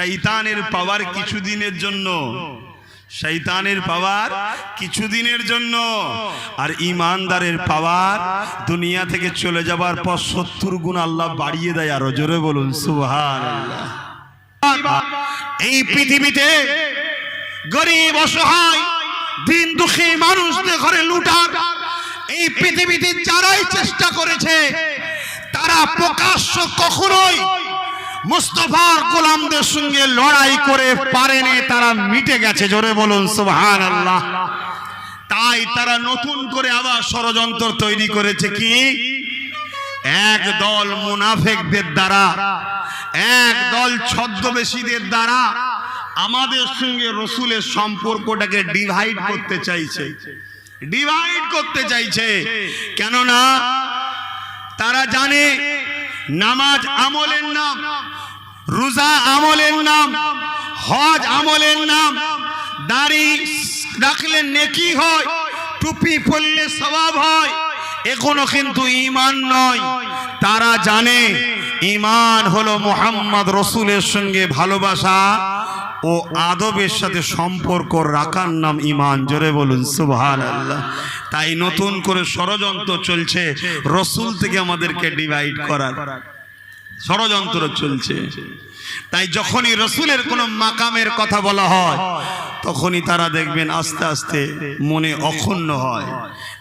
শৈতানের পাওয়ার কিছুদিনের জন্য। শৈতানের পাওয়ার কিছুদিনের জন্য। আর ইমানদারের পাওয়ার দুনিয়া থেকে চলে যাবার পর সত্তর গুণ আল্লাহ বাড়িয়ে দেয় আরও। জোরে বলুন সুবহান এই পৃথিবীতে গরিব, অসহায়, দিন দুঃখী মানুষদের ঘরে লুটার এই পৃথিবীতে যারাই চেষ্টা করেছে, তারা প্রকাশ্য কখনোই মুস্তফার গোলামদের সঙ্গে লড়াই করে পারেনি, তারা মিটে গেছে, জোরে বলুন সুবহান আল্লাহ তাই তারা নতুন করে আবার ষড়যন্ত্র তৈরি করেছে কি? এক দল মুনাফেকদের দ্বারা, এক দল ছদ্মবেশীদের দ্বারা আমাদের সঙ্গে রসুলের সম্পর্কটাকে ডিভাইড করতে চাইছে। ডিভাইড করতে চাইছে। কেননা, তারা জানে নামাজ আমলের নাম, রোজা আমলের নাম, হজ আমলের নাম, দাড়ি রাখলে নেকি হয়, টুপি পরলে স্বভাব হয়, এখনও কিন্তু ইমান নয়। তারা জানে ইমান হলো মোহাম্মদ রসুলের সঙ্গে ভালোবাসা ও আদবের সাথে সম্পর্ক রাখার নাম ইমান জোরে বলুন সুবহান আল্লাহ তাই নতুন করে ষড়যন্ত্র চলছে, রসুল থেকে আমাদেরকে ডিভাইড করার। ষড়যন্ত্র চলছে। তাই যখনই রসুলের কোনো মাকামের কথা বলা হয়, তখনই তারা দেখবেন আস্তে আস্তে মনে অক্ষুণ্ণ হয়।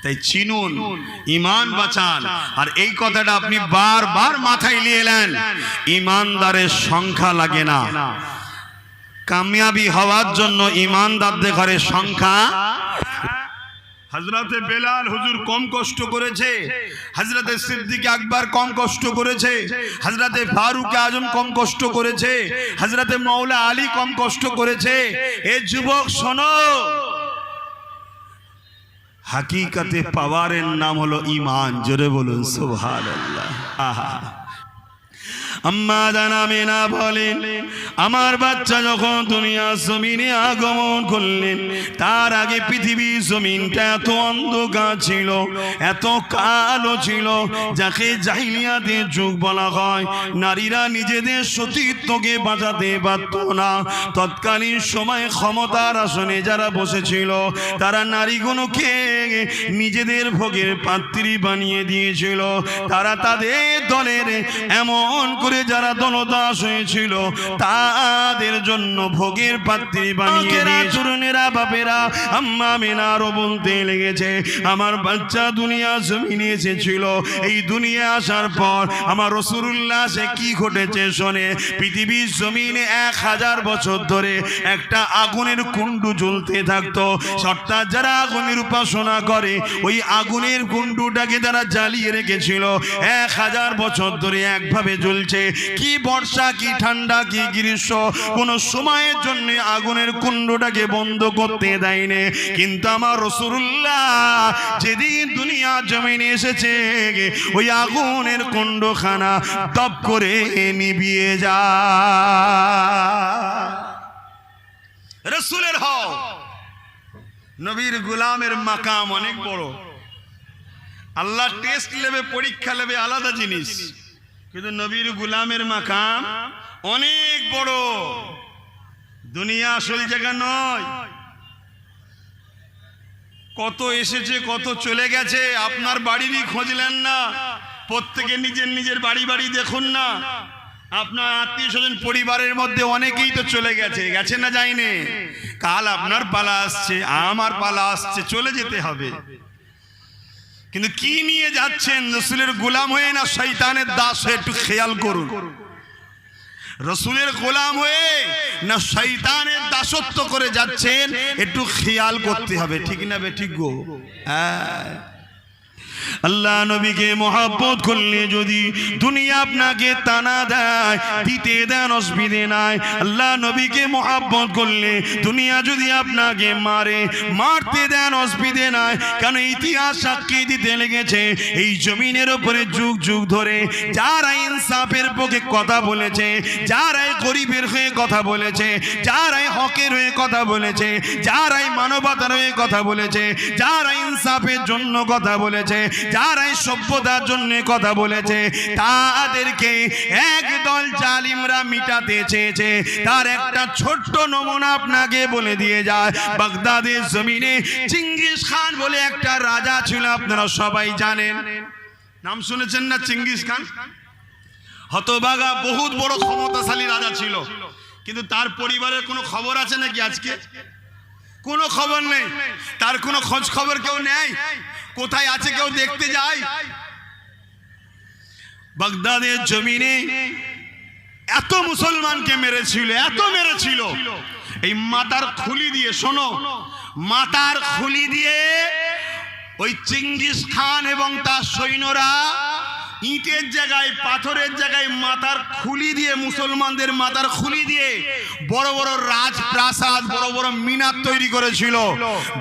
তাই চিনুন ইমান বাঁচান। আর এই কথাটা আপনি বারবার মাথায় নিয়ে এলেন ইমানদারের সংখ্যা লাগে না। কামিয়াবি হওয়ার জন্য ইমানদারদের ঘরে সংখ্যা হজরতে বেলাল হুজুর কম কষ্ট করেছে। হজরতে সিদ্দিক আকবর কম কষ্ট করেছে। হজরতে ফারুক আজম কম কষ্ট করেছে। হজরতে মৌলা আলী কম কষ্ট করেছে। এ যুবক শোনো। হাকিকাতে পাওয়ারের নাম হলো ইমান জোরে বলুন সুবহান আল্লাহ আহা। আম্মা জানাবে না বলেন আমার বাচ্চা যখন দুনিয়া জমিনে আগমন করলেন তার আগে পৃথিবী জমিনটা এত অন্ধকার ছিল, এত কালো ছিল, যাকে জাহিলিয়াতে যুগ বলা হয়। নারীরা নিজেদের সতীত্বকে বাঁচাতে পারত না। তৎকালীন সময়ে ক্ষমতার আসনে যারা বসেছিল, তারা নারীগুলোকে নিজেদের ভোগের পাত্রী বানিয়ে দিয়েছিল। তারা তাদের দলের এমন করে যারা দলদাস হয়েছিল তাদের জন্য ভোগের পাত্রী বানিয়ে চুরনেরা বাপেরা আম্মা মেনারও বলতে লেগেছে আমার বাচ্চা দুনিয়া জমিনে এসেছিল। এই দুনিয়া আসার পর আমার রসুল্লাহ সে কি ঘটেছে শোনে? পৃথিবীর জমিনে এক হাজার বছর ধরে একটা আগুনের কুণ্ডু জ্বলতে থাকতো। অর্থাৎ যারা আগুনের উপাসনা করে ওই আগুনের কুণ্ডুটাকে তারা জ্বালিয়ে রেখেছিল। এক হাজার বছর ধরে একভাবে জ্বলছে। কি বর্ষা, কি ঠান্ডা, কি গ্রীষ্ম, কোন সময়ের জন্য আগুনের কুণ্ডটাকে বন্ধ করতে দেয়নি। কিন্তু আমার রসুল্লাহ যেদিন দুনিয়া জমিনে এসেছে, ওই আগুনের কুণ্ডখানা তপ করে নিবিয়ে যা। রসুলের হও নবীর গুলামের মাকাম অনেক বড়। আল্লাহ টেস্ট নেবে পরীক্ষা নেবে আলাদা জিনিস। কিন্তু নবীর গুলামের মাকাম অনেক বড়। দুনিয়া আসল জায়গা নয়। কত এসেছে, কত চলে গেছে, আপনার বাড়িরই খোঁজলেন না। প্রত্যেকে নিজের নিজের বাড়ি বাড়ি দেখুন না। আপনার আত্মীয় স্বজন পরিবারের মধ্যে অনেকেই তো চলে গেছে। গেছে না যায়নি? কাল আপনার পালা আসছে, আমার পালা আসছে, চলে যেতে হবে। কিন্তু কি নিয়ে যাচ্ছেন? রসুলের গোলাম হয়ে না শৈতানের দাস হয়ে একটু খেয়াল করুন। রসুলের গোলাম হয়ে না শৈতানের দাসত্ব করে যাচ্ছেন, একটু খেয়াল করতে হবে। ঠিক না বে, ঠিক গো? হ্যাঁ। আল্লাহ নবীকে মহাব্বত করলে যদি দুনিয়া আপনাকে তানা দেয়, দিতে দেন অসুবিধে নাই। আল্লাহ নবীকে মহাব্বত করলে দুনিয়া যদি আপনাকে মারে, মারতে দেন অসুবিধে নাই। কেন ইতিহাস সাক্ষী দিতে লেগেছে, এই জমিনের উপরে যুগ যুগ ধরে যারা ইনসাফের পক্ষে কথা বলেছে, যারাই গরিবের হয়ে কথা বলেছে, যারাই হকের হয়ে কথা বলেছে, যারাই মানবতার হয়ে কথা বলেছে, যারা ইনসাফের জন্য কথা বলেছে যারা এই সভ্যতার জন্য কথা বলেছে, তাদেরকে একদল জালিমরা মিটাতে চেয়েছে। তার একটা ছোট্ট নমুনা আপনাকে বলে দিয়ে যায়। বাগদাদের জমিনে চিঙ্গিস খান বলে একটা রাজা ছিল, আপনারা সবাই জানেন। নাম শুনেছেন না চিঙ্গিস খান? হতবাগা বহুত বড় ক্ষমতাশালী রাজা ছিল। কিন্তু তার পরিবারের কোনো খবর আছে নাকি আজকে? কোনো খবর নেই। তার কোনো খোঁজ খবর কেউ নেয়। কোথায় আছে কেউ দেখতে যায়। বাগদাদের জমিনে এত মুসলমানকে মেরেছিল, এত মেরেছিল। এই মাতার খুলি দিয়ে, শোনো, মাতার খুলি দিয়ে ওই চিঙ্গিস খান এবং তার সৈন্যরা ইটের জায়গায়, পাথরের জায়গায় মাথার খুলি দিয়ে, মুসলমানদের মাথার খুলি দিয়ে বড় বড় রাজপ্রাসাদ, বড় বড় মিনার তৈরি করেছিল।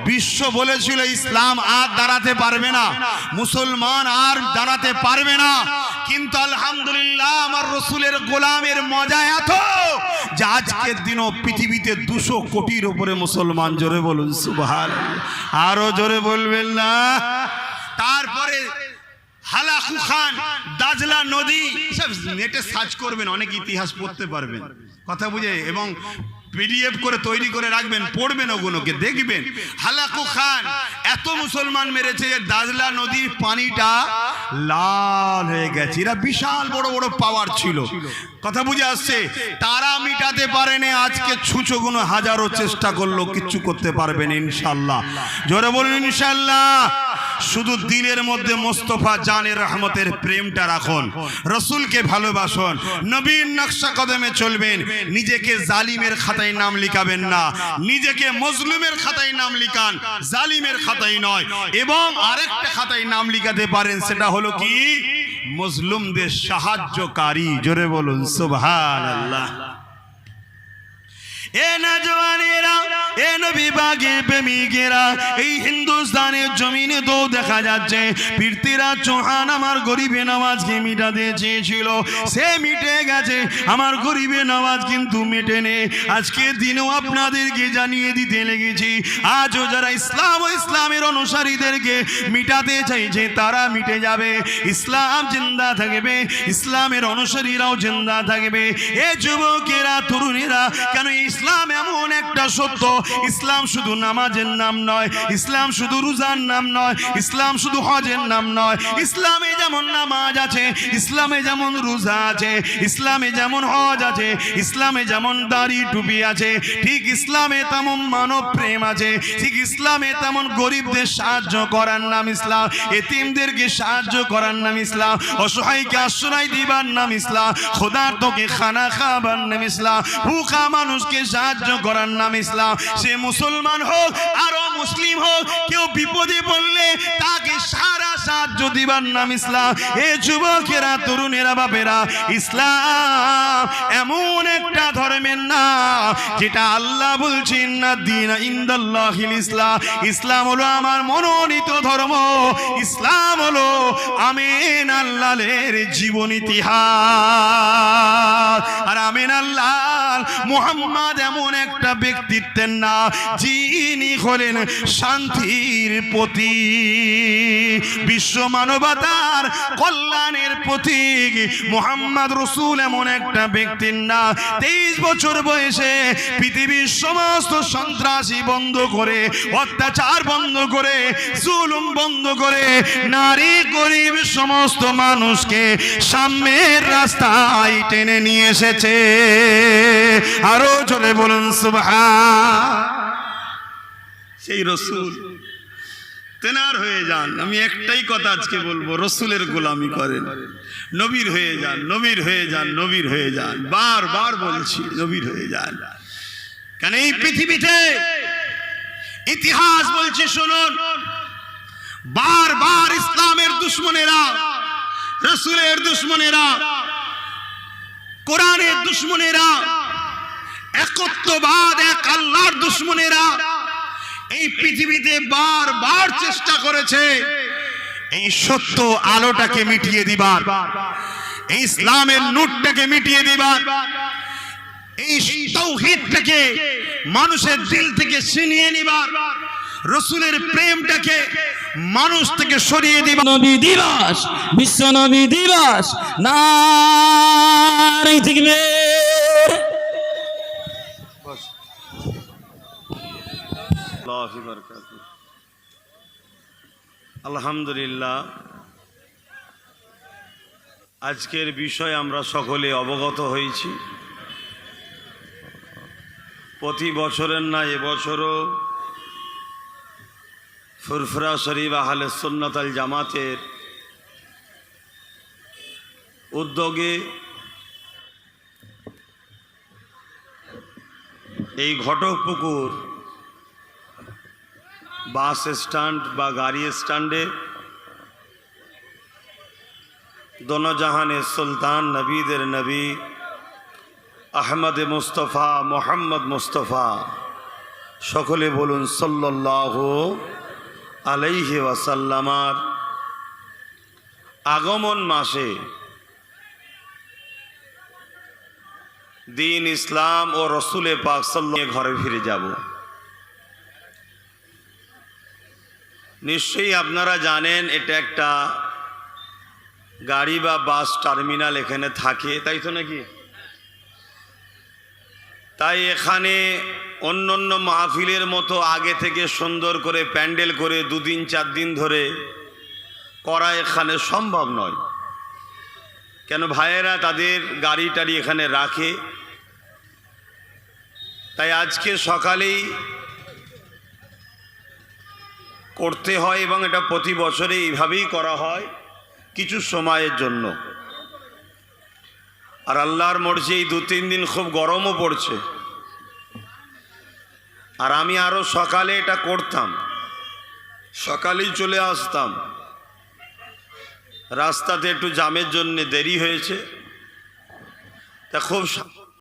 বিশ্ব বলেছিল, ইসলাম আর দাঁড়াতে পারবে না। মুসলমান আর দাঁড়াতে পারবে না। কিন্তু আলহামদুলিল্লাহ, আমার রসুলের গোলামের মজা এত যে আজকের দিনও পৃথিবীতে দুশো কোটির উপরে মুসলমান, জোরে বলুন সুবহান আরও জোরে বলবেন না? তারপরে হালাকু খান দাজলা নদী। সব নেটে সার্চ করবেন, অনেক ইতিহাস পড়তে পারবেন। কথা বুঝে, এবং পিডিএফ করে তৈরি করে রাখবেন, পড়বেন ওগুলোকে, দেখবেন। হালাকু খান এত মুসলমান মেরেছে যে দাজলা নদীর পানিটা লাল হয়ে গেছে। এরা বিশাল বড় বড় পাওয়ার ছিল। কথা বুঝে আসছে? তারা মিটাতে পারেনি আজকে ছুঁচো কোনো হাজারো চেষ্টা করল কিচ্ছু করতে পারবেন ইনশাল্লাহ। জোরে বলুন, ইনশাল্লাহ। শুধু দিলের মধ্যে মোস্তফা জানের রহমতের প্রেমটা রাখুন, রসুলকে ভালোবাসুন নবীন নকশা কদমে চলবেন, নিজেকে জালিমের খাতায় নাম লিখাবেন না, নিজেকে মজলুমের খাতায় নাম লিখান, জালিমের খাতায় নয়, এবং আরেকটা খাতায় নাম লিখাতে পারেন, সেটা হলো কি? মজলুমদের সাহায্যকারী, জোরে বলুন সুবহান আল্লাহ এ নজওয়ানেরা এ নবী বাগে প্রেমিকেরা, এই হিন্দুস্তানের জমিনে তো দেখা যাচ্ছে, পীরতিরা চৌহান আমার গরিবে নওয়াজকে মিটাতে চেয়েছিল। সে মিটে গেছে, আমার গরিবে নওয়াজ কিন্তু মেটে নে। আজকে দিনেও আপনাদেরকে জানিয়ে দিতে লেগেছি, আজও যারা ইসলাম ও ইসলামের অনুসারীদেরকে মিটাতে চাইছে, তারা মিটে যাবে। ইসলাম জিন্দা থাকবে, ইসলামের অনুসারীরাও জিন্দা থাকবে। এ যুবকেরা, তরুণীরা সত্য, ইসলাম শুধু নামাজের নাম নয়, ইসলাম শুধু রোজার নাম নয়, ইসলাম শুধু হজের নাম নয়, ইসলামে যেমন নামাজ আছে, ইসলামে যেমন রোজা আছে, ইসলামে যেমন হজ আছে, ইসলামে যেমন দাড়ি টুপি আছে, ঠিক ইসলামে তেমন মানব প্রেম আছে, ঠিক ইসলামে তেমন গরিবদের সাহায্য করার নাম ইসলাম, এতিমদেরকে সাহায্য করার নাম ইসলাম, অসহায়কে আশ্রয় দিবার নাম ইসলাম, খোদার তোকে খানা খাবার নাম ইসলাম, ভুখা মানুষকে সাহায্য করার নাম ইসলাম সে মুসলমান হোক আরও মুসলিম হোক, কেউ বিপদে পড়লে তাকে সারা সাহায্য দিবার নাম ইসলাম। এ যুবকেরা, তরুণেরা, বাপেরা, ইসলাম এমন একটা ধর্মের নাম যেটা আল্লাহ বলছেন না দিন ইন্দাল্লাহিল ইসলাম। ইসলাম হলো আমার মনোনীত ধর্ম। ইসলাম হলো আমিন আল্লাহের জীবন ইতিহাস। আর আমিন আল্লাহ মুহাম্মদ এমন একটা ব্যক্তিত্বের না যিনি হলেন শান্তির প্রতি বিশ্ব মানবতার কল্যাণের প্রতীক। মোহাম্মদ রসুল এমন একটা ব্যক্তির না। তেইশ বছর বয়সে পৃথিবীর সমস্ত সন্ত্রাসী বন্ধ করে, অত্যাচার বন্ধ করে, জুলুম বন্ধ করে, নারী গরিব সমস্ত মানুষকে সামনের রাস্তায় টেনে নিয়ে এসেছে। আরও চলে বলুন, সুবহান। সেই রসুল। তেনার হয়ে যান। আমি একটাই কথা আজকে বলব, রসুলের গোলামি করেন। নবীর হয়ে যান, নবীর হয়ে যান, নবীর হয়ে যান। বার বার বলছি, নবীর হয়ে যান। কেন এই পৃথিবীতে ইতিহাস বলছে, শুনুন বার বার ইসলামের দুশ্মনেরা, রসুলের দুশ্মনেরা, কোরআনের দুশ্মনেরা, একত্ববাদ, এক আল্লাহর দুশ্মনেরা এই পৃথিবীতে বারবার চেষ্টা করেছে এই সত্য আলোটাকে মিটিয়ে দিবার, এই ইসলামের নূরটাকে মিটিয়ে দিবার, এই তৌহিদটাকে মানুষের দিল থেকে ছিনিয়ে নিবার, রসুলের প্রেমটাকে মানুষ থেকে সরিয়ে দিবা নবী দিবস, বিশ্ব নবী দিবস না থাকবে আলহামদুলিল্লাহ, আজকের বিষয় আমরা সকলে অবগত হয়েছি। প্রতি বছরের না এবছরও ফুরফুরা শরীফ আহলে সুন্নত আল জামাতের উদ্যোগে এই ঘটকপুকুর বাস স্ট্যান্ড বা গাড়ি স্ট্যান্ডে দোনোজাহানের সুলতান নবীদের নবী আহমদ মুস্তফা মোহাম্মদ মুস্তফা। সকলে বলুন সাল্লাহ আলাইহি ওয়াসাল্লামার আগমন মাসে দিন ইসলাম ও রসুলে পাক সাল্লাহ ঘরে ফিরে যাব। নিশ্চয়ই আপনারা জানেন, এটা একটা গাড়ি বা বাস টার্মিনাল এখানে থাকে, তাই তো নাকি? তাই এখানে অন্য অন্য মাহফিলের মতো আগে থেকে সুন্দর করে প্যান্ডেল করে দুদিন, চার দিন ধরে করা এখানে সম্ভব নয়। কেন ভাইয়েরা তাদের গাড়ি টাড়ি এখানে রাখে? তাই আজকে সকালেই করতে হয় এবং এটা প্রতি বছরে এইভাবেই করা হয় কিছু সময়ের জন্য। আর আল্লাহর মর্জি এই দু তিন দিন খুব গরমও পড়ছে। আর আমি আরও সকালে এটা করতাম। সকালেই চলে আসতাম। রাস্তাতে একটু জামের জন্য দেরি হয়েছে। তা খুব